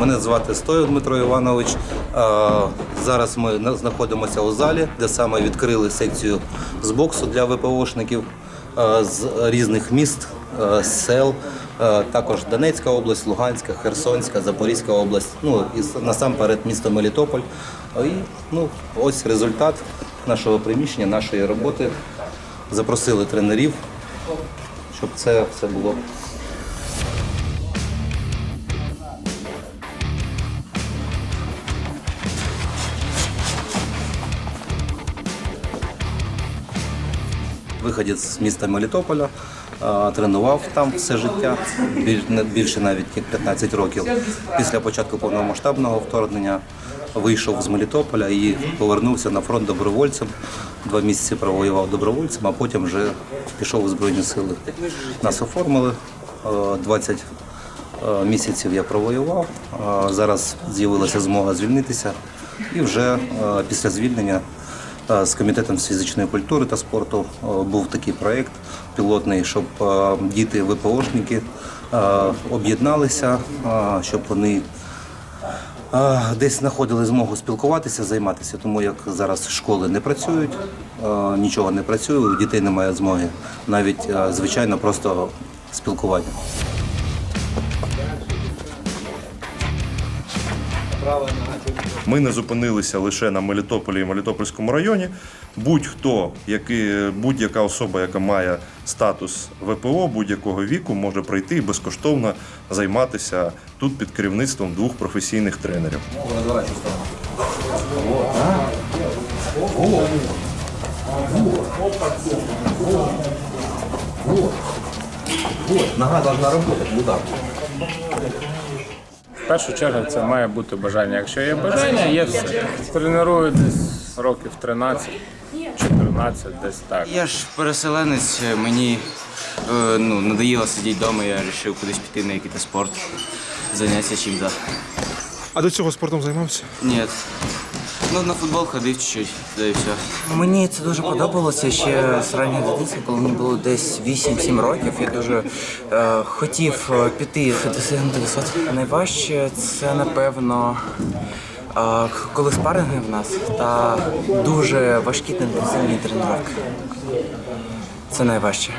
Мене звати Стоєв Дмитро Іванович. Е, Зараз ми знаходимося у залі, де саме відкрили секцію з боксу для ВПОшників е, з різних міст, е, сел. Також Донецька область, Луганська, Херсонська, Запорізька область. Ну і насамперед місто Мелітополь. І ну, ось результат нашого приміщення, нашої роботи. Запросили тренерів, щоб це все було виходець з міста Мелітополя, тренував там все життя, більше навіть як 15 років. Після початку повномасштабного вторгнення вийшов з Мелітополя і повернувся на фронт добровольцем. Два місяці провоював добровольцем, а потім вже пішов у Збройні Сили. Нас оформили е, 20 е, місяців я провоював. Зараз з'явилася змога звільнитися. І вже після звільнення з комітетом з фізичної культури та спорту е, був такий проєкт пілотний, щоб е, діти ВПОшники е, об'єдналися, щоб вони десь знаходили змогу спілкуватися, займатися, тому як зараз школи не працюють, нічого не працює, у дітей немає змоги навіть звичайно просто спілкування. Ми не зупинилися лише на Мелітополі і Мелітопольському районі. Будь-хто, будь-яка особа, яка має статус ВПО будь-якого віку, може прийти і безкоштовно займатися тут під керівництвом двох професійних тренерів. Нога должна работать, удар. В першу чергу це має бути бажання. Якщо є бажання, є все. Треную десь років 13, 14, десь так. Я ж переселенець, мені е, ну, надоїло сидіти вдома, я вирішив кудись піти на якийсь спорт, зайнятися чим-то. А до цього спортом займався? Ні. Ну, на футбол ходив чуть-чуть, да і все. Мені це дуже подобалося ще з раннього дитинства, коли мені було десь 8-7 років. Я дуже е, хотів е, піти досягнути висот. Найважче це напевно. е, коли спаринги в нас та дуже важкі та інтенсивні тренування. Це найважче.